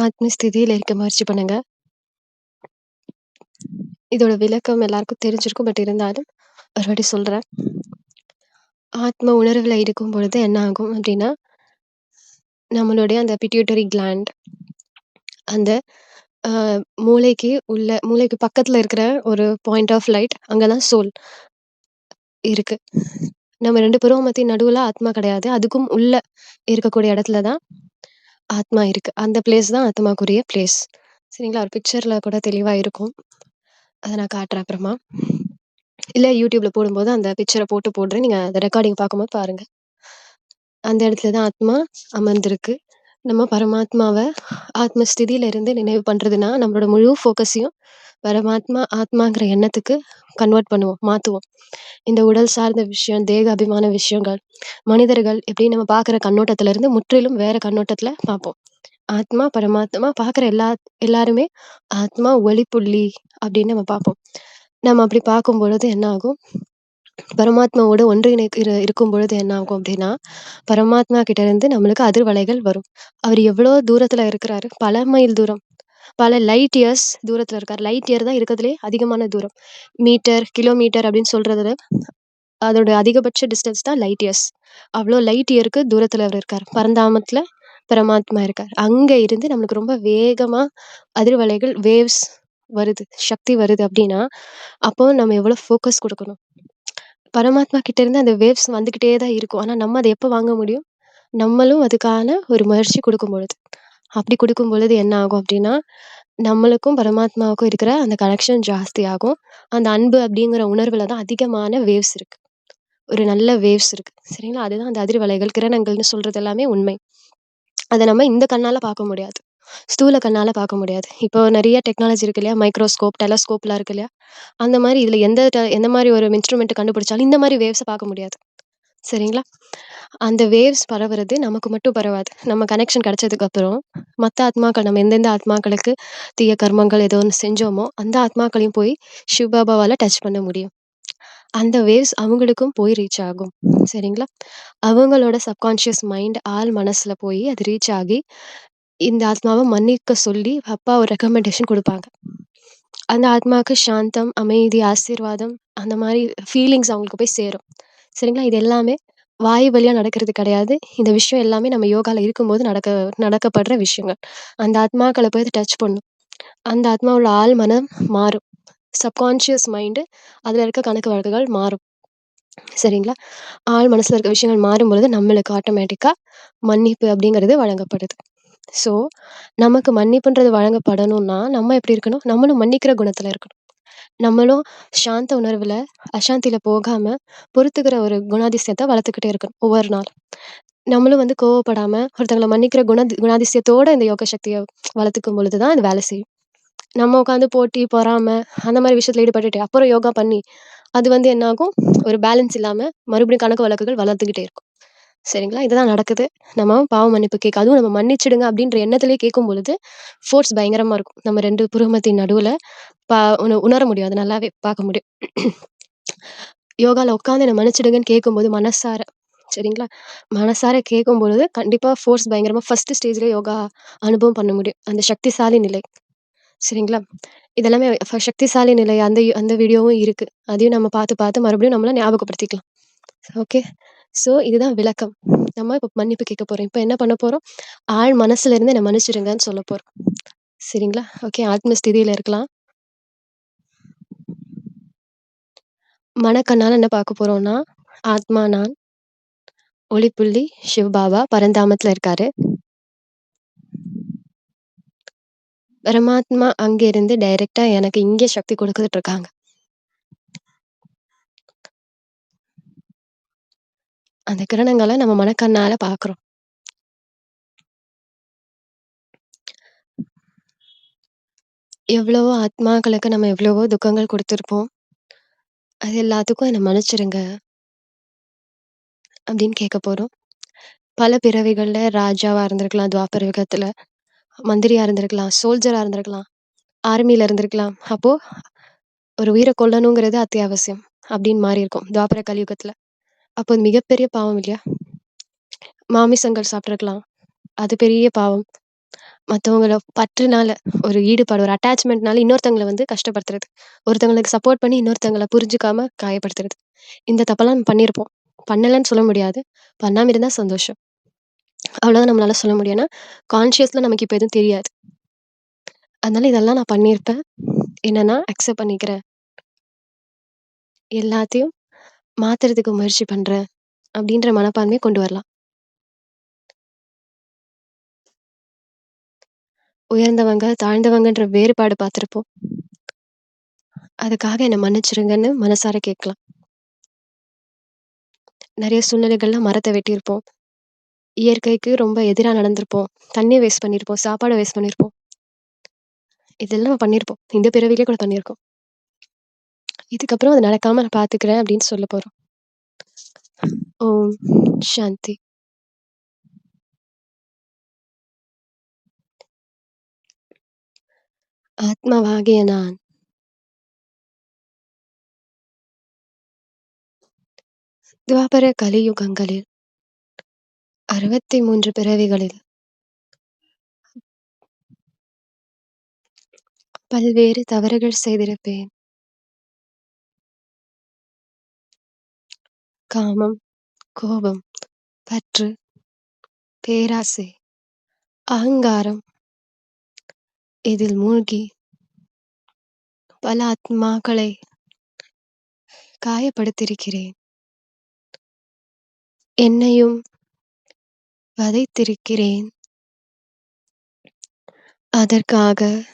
ஆத்ம ஸ்திதியில இருக்க முயற்சி பண்ணுங்க. இதோட விளக்கம் எல்லாருக்கும் தெரிஞ்சிருக்கும். பட் இருந்தாலும் மறுபடியும் சொல்றேன். ஆத்ம உணர்வுல இருக்கும் பொழுது என்ன ஆகும் அப்படின்னா நம்மளுடைய அந்த பிட்யூட்டரி கிளாண்ட் அந்த அ மூளைக்கு உள்ள மூளைக்கு பக்கத்துல இருக்கிற ஒரு பாயிண்ட் ஆஃப் லைட் அங்க தான் சோல் இருக்கு. நம்ம 2 புருவமத்தின் நடுவுல ஆத்மா கிடையாது. அதுக்கும் உள்ள இருக்கக்கூடிய இடத்துல தான் ஆத்மா இருக்கு. அந்த பிளேஸ் தான் ஆத்மாக்குரிய பிளேஸ். சரிங்களா? ஒரு பிக்சர்ல கூட தெளிவா இருக்கும். அத நான் காட்டுறேன் அப்புறமா. இல்ல YouTubeல போடும்போது அந்த பிக்சர போட்டு போடுறேன். நீங்க அந்த ரெக்கார்டிங் பார்க்கும்போது பாருங்க. அந்த இடத்துல தான் ஆத்மா அமர்ந்திருக்கு. நம்ம பரமாத்மாவ ஆத்ம ஸ்திதியில இருந்து நினைவு பண்றதுன்னா, நம்மளோட முழு ஃபோக்கஸையும் பரமாத்மா, ஆத்மாங்கிற எண்ணத்துக்கு கன்வெர்ட் பண்ணுவோம், மாத்துவோம். இந்த உடல் சார்ந்த விஷயம், தேக அபிமான விஷயங்கள், மனிதர்கள் எப்படி நம்ம பார்க்குற கண்ணோட்டத்துல இருந்து முற்றிலும் வேற கண்ணோட்டத்துல பார்ப்போம். ஆத்மா, பரமாத்மா பார்க்குற எல்லா எல்லாருமே ஆத்மா, ஒளிப்புள்ளி அப்படின்னு நம்ம பார்ப்போம். நம்ம அப்படி பார்க்கும் பொழுது என்ன ஆகும்? பரமாத்மாவோட ஒன்றிணைக்கு இருக்கும் பொழுது என்ன ஆகும் அப்படின்னா பரமாத்மா கிட்ட இருந்து நம்மளுக்கு அதிர்வலைகள் வரும். அவர் எவ்வளோ தூரத்துல இருக்கிறாரு? பல மைல் தூரம். பல லைட் இயர்ஸ் தூரத்துல இருக்கார் லைட் இயர் தான் இருக்கிறதுலே அதிகமான தூரம். மீட்டர், கிலோமீட்டர் அப்படின்னு சொல்றதுல அதோட அதிகபட்ச டிஸ்டன்ஸ் தான் லைட் இயர்ஸ். அவ்வளோ லைட் இயருக்கு தூரத்துல அவர் இருக்கார் பரந்தாமத்துல பரமாத்மா இருக்கார் அங்க இருந்து நம்மளுக்கு ரொம்ப வேகமா அதிர்வலைகள், வேவ்ஸ் வருது. சக்தி வருது அப்படின்னா அப்போ நம்ம எவ்வளோ ஃபோக்கஸ் கொடுக்கணும் பரமாத்மா கிட்ட இருந்து அந்த வேவ்ஸ் வந்துக்கிட்டே தான் இருக்கும். ஆனா நம்ம அத எப்ப வாங்க முடியும்? நம்மளும் அதுக்கான ஒரு முயற்சி கொடுக்கும் பொழுது. அப்படி கொடுக்கும் பொழுது என்ன ஆகும் அப்படின்னா நம்மளுக்கும் பரமாத்மாவுக்கும் இருக்கிற அந்த கனெக்ஷன் ஜாஸ்தியாகும். அந்த அன்பு அப்படிங்கிற உணர்வுல தான் அதிகமான வேவ்ஸ் இருக்கு. ஒரு நல்ல வேவ்ஸ் இருக்கு. சரிங்களா? அதுதான் அந்த அதிர்வலைகள், கிரணங்கள்னு சொல்றது எல்லாமே உண்மை. அத நம்ம இந்த கண்ணால பார்க்க முடியாது. ஸ்தூல கண்ணால பார்க்க முடியாது. இப்போ நிறைய டெக்னாலஜி இருக்கு இல்லையா? மைக்ரோஸ்கோப், டெலஸ்கோப்லாம் இருக்கு இல்லையா? அந்த மாதிரி இதுல எந்த ட எந்த மாதிரி ஒரு இன்ஸ்ட்ருமெண்ட் கண்டுபிடிச்சாலும் இந்த மாதிரி வேவ்ஸை பார்க்க முடியாது. சரிங்களா? அந்த வேவ்ஸ் பரவுறது நமக்கு மட்டும் பரவாது. நம்ம கனெக்ஷன் கிடைச்சதுக்கு அப்புறம், மத்த ஆத்மாக்கள் நம்ம எந்தெந்த ஆத்மாக்களுக்கு தீய கர்மங்கள் ஏதோ ஒன்று செஞ்சோமோ, அந்த ஆத்மாக்களையும் போய் சிவபாபாவால் டச் பண்ண முடியும். அந்த வேவ்ஸ் அவங்களுக்கும் போய் ரீச் ஆகும். சரிங்களா? அவங்களோட சப்கான்ஷியஸ் மைண்ட் ஆள் மனசுல போய் அது ரீச் ஆகி, இந்த ஆத்மாவை மன்னிக்க சொல்லி அப்பா ஒரு ரெக்கமெண்டேஷன் கொடுப்பாங்க அந்த ஆத்மாவுக்கு சாந்தம், அமைதி, ஆசீர்வாதம் அந்த மாதிரி ஃபீலிங்ஸ் அவங்களுக்கு போய் சேரும். சரிங்களா? இது எல்லாமே வாய் வழியாக நடக்கிறது கிடையாது. இந்த விஷயம் எல்லாமே நம்ம யோகாவில் இருக்கும்போது நடக்க நடக்கப்படுற விஷயங்கள். அந்த ஆத்மாக்களை போய் டச் பண்ணும். அந்த ஆத்மாவோட ஆழ் மனம் மாறும். சப்கான்ஷியஸ் மைண்டு அதில் இருக்க கணக்கு வழக்குகள் மாறும். சரிங்களா? ஆழ் மனசில் இருக்க விஷயங்கள் மாறும்பொழுது நம்மளுக்கு ஆட்டோமேட்டிக்காக மன்னிப்பு அப்படிங்கிறது வழங்கப்படுது. ஸோ, நமக்கு மன்னிப்புன்றது வழங்கப்படணும்னா, நம்ம எப்படி இருக்கணும்? நம்மளும் மன்னிக்கிற குணத்துல இருக்கணும். நம்மளும் சாந்த உணர்வுல, அசாந்தியில போகாம, பொறுத்துக்கிற ஒரு குணாதிசயத்த வளர்த்துக்கிட்டே இருக்கணும், ஒவ்வொரு நாளும். நம்மளும் வந்து கோவப்படாம, ஒருத்தங்கள மன்னிக்கிற குண குணாதிசயத்தோட இந்த யோக சக்திய வளர்த்துக்கும் பொழுது தான் இது வேலை செய்யும். நம்ம உட்காந்து போட்டி, பொறாம அந்த மாரி விஷயத்துல ஈடுபட்டுட்டு, அப்புறம் யோகா பண்ணி, அது வந்து என்ன ஆகும்? ஒரு பேலன்ஸ் இல்லாம மறுபடியும் கணக்கு வழக்குகள் வளர்ந்துகிட்டே இருக்கும். சரிங்களா? இதுதான் நடக்குது. நம்ம பாவ மன்னிப்பு கேட்க அதுவும் நம்ம மன்னிச்சிடுங்க அப்படின்ற எண்ணத்திலேயே கேட்கும் பொழுது, ஃபோர்ஸ் பயங்கரமா இருக்கும். நம்ம ரெண்டு புருவமத்தின் நடுவுல பா உண உணர முடியும். அது நல்லாவே பார்க்க முடியும். யோகால உட்காந்து என்ன மன்னிச்சிடுங்கன்னு கேட்கும்போது மனசார, சரிங்களா? மனசார கேட்கும்பொழுது கண்டிப்பா ஃபோர்ஸ் பயங்கரமா ஃபர்ஸ்ட் ஸ்டேஜ்லயே யோகா அனுபவம் பண்ண முடியும். அந்த சக்திசாலி நிலை. சரிங்களா? இதெல்லாமே சக்திசாலி நிலை அந்த அந்த வீடியோவும் இருக்கு. அதையும் நம்ம பார்த்து, பார்த்து மறுபடியும் நம்மள ஞாபகப்படுத்திக்கலாம். ஓகே. ஸோ, இதுதான் விளக்கம். நம்ம இப்போ மன்னிப்பு கேட்க போறோம். இப்போ என்ன பண்ண போறோம்? ஆழ் மனசுல இருந்து என்ன மன்னிச்சிடுங்கன்னு சொல்ல போறோம். சரிங்களா? ஓகே. ஆத்மஸ்திதியில் இருக்கலாம். மனக்கண்ணால் என்ன பார்க்க போறோம்னா, ஆத்மா நான். ஒளிப்புள்ளி சிவபாபா பரந்தாமத்துல இருக்காரு. பரமாத்மா அங்கே இருந்து டைரெக்டாக எனக்கு இங்கே சக்தி குடுத்துட்டு இருக்காங்க. அந்த கிரணங்களை நம்ம மனக்கண்ணால பார்க்குறோம். எவ்வளவோ ஆத்மாக்களுக்கு நம்ம எவ்வளவோ துக்கங்கள் கொடுத்துருப்போம் அது எல்லாத்துக்கும் என்ன மன்னிச்சிடுங்க. அப்படின்னு கேட்கப் போறோம். பல பிறவிகள்ல ராஜாவா இருந்திருக்கலாம், துவாபர யுகத்துல. மந்திரியா இருந்திருக்கலாம், சோல்ஜரா இருந்திருக்கலாம், ஆர்மியில இருந்திருக்கலாம். அப்போ ஒரு உயிரை கொல்லணுங்கிறது அத்தியாவசியம் அப்படின்னு மாறி இருக்கும் துவாபர கலியுகத்துல. அப்போ மிகப்பெரிய பாவம் இல்லையா? மாமிசங்கள் சாப்பிட்ருக்கலாம் அது பெரிய பாவம். மற்றவங்கள பற்றுனால, ஒரு ஈடுபாடு, ஒரு அட்டாச்மெண்ட்னால இன்னொருத்தங்களை வந்து கஷ்டப்படுத்துறது. ஒருத்தவங்களுக்கு சப்போர்ட் பண்ணி இன்னொருத்தங்களை புரிஞ்சுக்காம காயப்படுத்துறது. இந்த தப்பெல்லாம் நம்ம பண்ணியிருப்போம். பண்ணலன்னு சொல்ல முடியாது. பண்ணாமல் இருந்தால் சந்தோஷம். அவ்வளோதான் நம்மளால சொல்ல முடியும். ஏன்னா, கான்ஷியஸ்ல நமக்கு இப்போ எதுவும் தெரியாது. அதனால இதெல்லாம் நான் பண்ணியிருப்பேன். என்னன்னா அக்செப்ட் பண்ணிக்கிறேன். எல்லாத்தையும் மாத்துறதுக்கு முயற்சி பண்றேன். அப்படின்ற மனப்பான்மைய கொண்டு வரலாம். உயர்ந்தவங்க, தாழ்ந்தவங்கன்ற வேறுபாடு பார்த்திருப்போம். அதுக்காக என்ன மன்னிச்சிடுங்கன்னு மனசார கேட்கலாம். நெறைய சூழ்நிலைகள்ல மரத்த வெட்டியிருப்போம். இயற்கைக்கு ரொம்ப எதிரா நடந்திருப்போம். தண்ணியை வேஸ்ட் பண்ணியிருப்போம். சாப்பாட வேஸ்ட் பண்ணியிருப்போம். இதெல்லாம் பண்ணியிருப்போம். இந்த பிறவியிலே கூட பண்ணியிருக்கோம். இதுக்கப்புறம் அது நடக்காம நான் பார்த்துக்கிறேன் அப்படின்னு சொல்ல போறோம். ஓம் சாந்தி. ஆத்மாவாகிய நான் துவாபர கலியுகங்களில் 63 பிறவிகளில் பல்வேறு தவறுகள் செய்திருப்பேன். காமம், கோபம், பற்று, பேராசை, அகங்காரம் இதில் மூழ்கி பல ஆத்மாக்களை காயப்படுத்தியிருக்கிறேன். என்னையும் வதைத்திருக்கிறேன். அதற்காக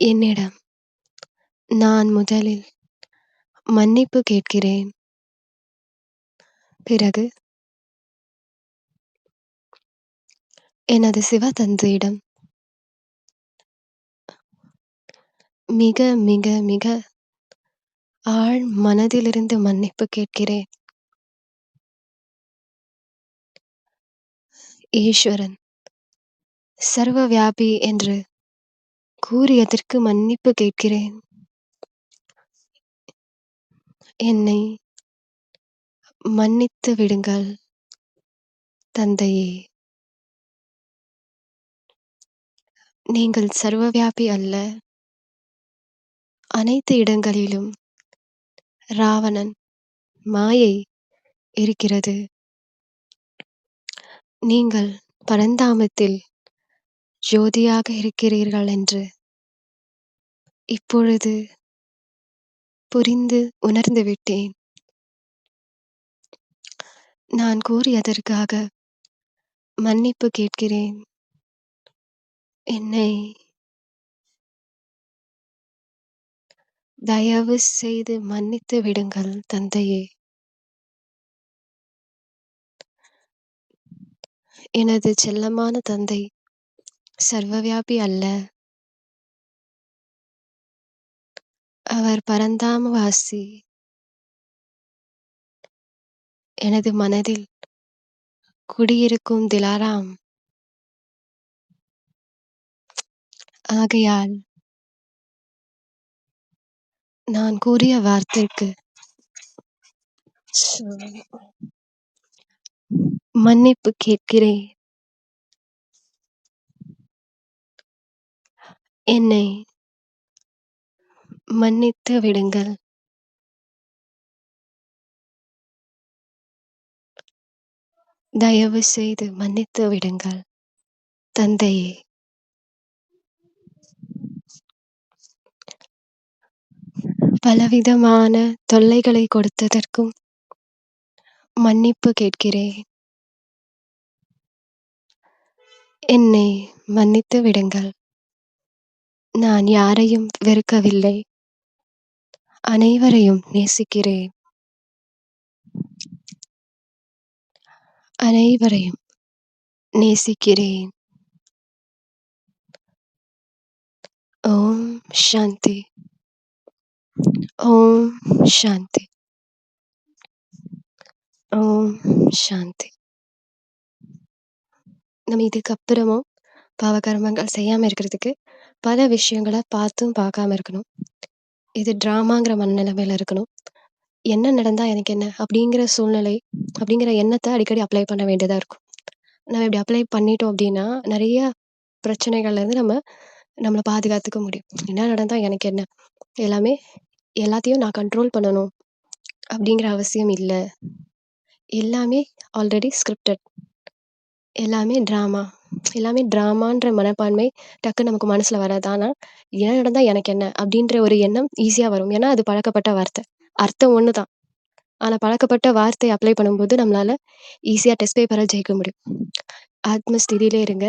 என்னிடம் நான் முதலில் மன்னிப்பு கேட்கிறேன். பிறகு எனது சிவதந்தையிடம் மிக, மிக, மிக ஆழ் மனதிலிருந்து மன்னிப்பு கேட்கிறேன். ஈஸ்வரன் சர்வ வியாபி என்று கூறியதற்கு மன்னிப்பு கேட்கிறேன். என்னை மன்னித்து விடுங்கள் தந்தையே. நீங்கள் சர்வவியாபி அல்ல. அனைத்து இடங்களிலும் ராவணன், மாயை இருக்கிறது. நீங்கள் பரந்தாமத்தில் ஜோதியாக இருக்கிறீர்கள் என்று இப்பொழுது புரிந்து உணர்ந்து விட்டேன். நான் கூறியதற்காக மன்னிப்பு கேட்கிறேன். என்னை தயவு செய்து மன்னித்து விடுங்கள் தந்தையே. எனது செல்லமான தந்தை சர்வவியாபி அல்ல. அவர் பரந்தாமவாசி. எனது மனதில் குடியிருக்கும் திலாராம். ஆகையால் நான் கூறிய வார்த்தைக்கு மன்னிப்பு கேட்கிறேன். என்னை மன்னித்து விடுங்கள். தயவு செய்து மன்னித்து விடுங்கள் தந்தையே. பலவிதமான தொல்லைகளை கொடுத்ததற்கும் மன்னிப்பு கேட்கிறேன். என்னை மன்னித்து விடுங்கள். நான் யாரையும் வெறுக்கவில்லை. அனைவரையும் நேசிக்கிறேன். அனைவரையும் நேசிக்கிறேன். ஓம் சாந்தி. ஓம் சாந்தி. ஓம் சாந்தி. நம்ம இதுக்கப்புறமும் பாவகர்மங்கள் செய்யாம இருக்கிறதுக்கு பல விஷயங்களை பார்த்தும் பார்க்காம இருக்கணும். இது ட்ராமாங்கிற மனநிலைமையில இருக்கணும். என்ன நடந்தா எனக்கு என்ன? அப்படிங்கிற சூழ்நிலை, அப்படிங்கிற எண்ணத்த அடிக்கடி அப்ளை பண்ண வேண்டியதா இருக்கும். நம்ம இப்படி அப்ளை பண்ணிட்டோம் அப்படின்னா, நெறைய பிரச்சனைகள்லேருந்து நம்ம நம்மள பாதுகாத்துக்க முடியும். என்ன நடந்தா எனக்கு என்ன? எல்லாமே எல்லாத்தையும் நான் கண்ட்ரோல் பண்ணணும். அப்படிங்கிற அவசியம் இல்ல. எல்லாமே ஆல்ரெடி ஸ்கிரிப்டட். எல்லாமே ட்ராமா. எல்லாமே ட்ராமான்ற மனப்பான்மை டக்குன்னு நமக்கு மனசுல வராது. ஆனா, "என்ன நடந்தா எனக்கு என்ன?" அப்படின்ற ஒரு எண்ணம் ஈஸியா வரும். ஏன்னா, அது பழக்கப்பட்ட வார்த்தை. அர்த்தம் ஒண்ணு தான். ஆனா, பழக்கப்பட்ட வார்த்தைய அப்ளை பண்ணும்போது நம்மளால ஈஸியா டெஸ்ட் பேப்பர ஜெயிக்க முடியும். ஆத்ம ஸ்திதியிலே இருங்க.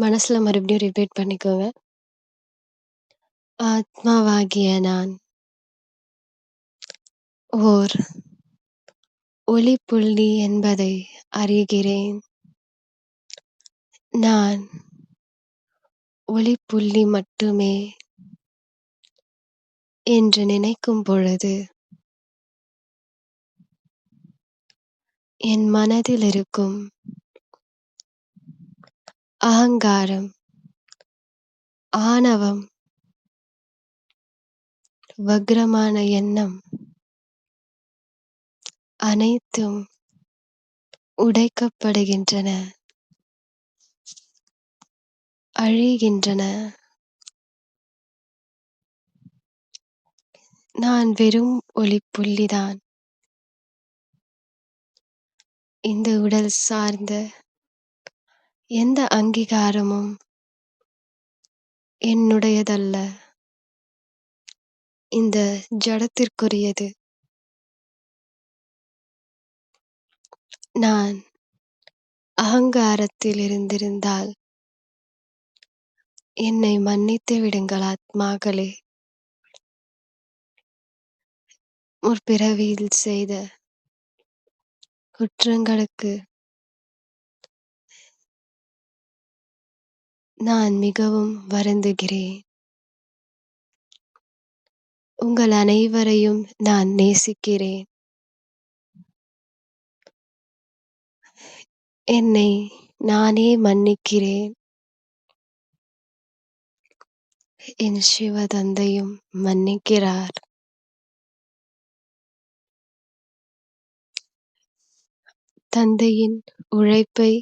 மனசுல மறுபடியும் ரிப்பீட் பண்ணிக்கோங்க. ஆத்மாவாகிய நான் ஓர் ஒளிப்புள்ளி என்பதை அறிகிறேன். நான் ஒளிப்புள்ளி மட்டுமே என்று நினைக்கும் பொழுது என் மனதில் இருக்கும் அகங்காரம், ஆணவம், வக்ரமான எண்ணம் அனைத்தும் உடைக்கப்படுகின்றன. அழிகின்றன. நான் வெறும் ஒளிப்புள்ளிதான். இந்த உடல் சார்ந்த எந்த அங்கீகாரமும் என்னுடையதல்ல. இந்த ஜடத்திற்குரியது. நான் அகங்காரத்தில் இருந்திருந்தால் என்னை மன்னித்து விடுங்கள் ஆத்மாக்களே. முற்பிறவியில் செய்த குற்றங்களுக்கு நான் மிகவும் வருந்துகிறேன். உங்கள் அனைவரையும் நான் நேசிக்கிறேன். என்னை நானே மன்னிக்கிறேன். என் சிவ தந்தையும் மன்னிக்கிறார். தந்தையின் உழைப்பை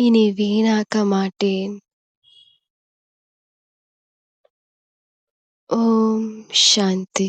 இனி வீணாக்க மாட்டேன். ஓம் சாந்தி.